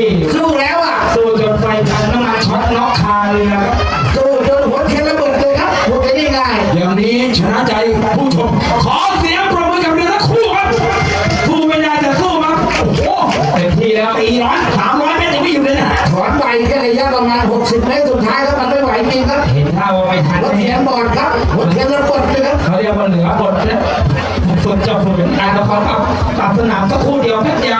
วิ่สู้แล้วอะสู้จนไฟพันน้ำมันช็อตน็อกคาเลยนะครับสู้จนหัวเท็ยนระเบิดเลยครับพูดง่ไงๆอย่างนี้ชนะใจผู้ชมขอเสียงปรบมือกับเรือทั้งคู่ครับสู้ไม่ได้แต่สู้มาโอ้โหเต็มที่แล้วตีร้อยสามร้อยเมตรยังไม่อยู่เลยนะถอนไปแค่ระยะประมาณหกสิบเมตรสุดท้ายแล้วมันไม่ไหวจริงครับเห็นท่าว่าไม่ทันหัวเทียนบอดครับหัวเทียนระเบิดเลยครับเขาเรียกว่าเหนือบอดนะส่วนเจ้าฝืนการละครครับตัดสนามสักคู่เดียวแค่เดียว